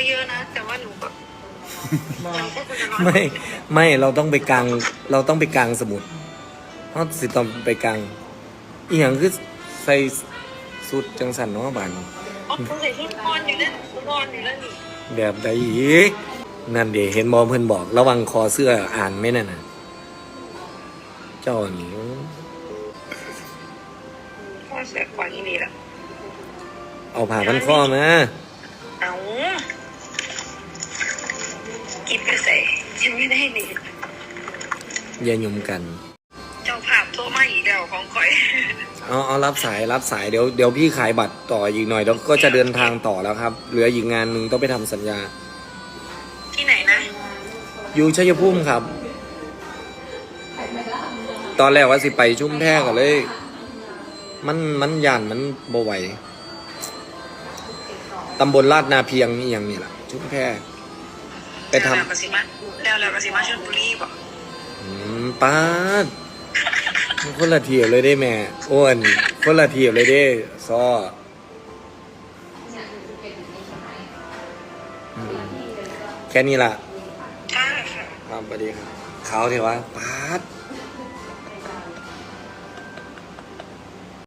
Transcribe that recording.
ก็เยอะนะ แต่ว่าหนูก็มันก็ควรจะน้อยไม่ไม่เราต้องไปกลางเราต้องไปกลางสมุดเพราะสิต้องไปกลางอีหยังคือใส่สุดจังสันเนาะบานอ๋อคุณใส่ชุดนอนอยู่นั่นนอนอยู่นั่นนี่แบบใดอีกนั่นเดี๋ยวเห็นบอเพื่อนบอก ระวังคอเสื้ออ่านไม่นั่นน่ะเจ้านี่พ่อเสียก่อนอีนี่แหละเอาผ่าพันข้อมาเอา กินไปใส่ยังไม่ได้นี่อย่าหยุ่มกัน เจ้าภาพโทรมาอีกแล้วของข่อยเอาเอารับสายรับสายเดี๋ยวเดี๋ยวพี่ขายบัตรต่ออีกหน่อยแล้วก็จะเดินทางต่อแล้วครับ เหลืออีกงานหนึ่งต้องไปทำสัญญา ที่ไหนนะอยู่ชัยภูมิครับ ตอนแรกว่าสิไปชุ่มแพรก็เลย มันมันย่านมันบ่ไหวตำบลลาดนาเพียงนี่อย่างนี้แหละชุ่มแพร ไปทแล้วแล้วกสิมาแล้วแล้วกสิมาชลบุรีบ่ำอืมป้าดมันคนละเทียบเลยได้แม่อ้วนคนละเทียบเลยได้ซ้ออืมแค่นี้ล่ะใช่ค่ะครับสวัสดีครับ เขาเทว่าปาด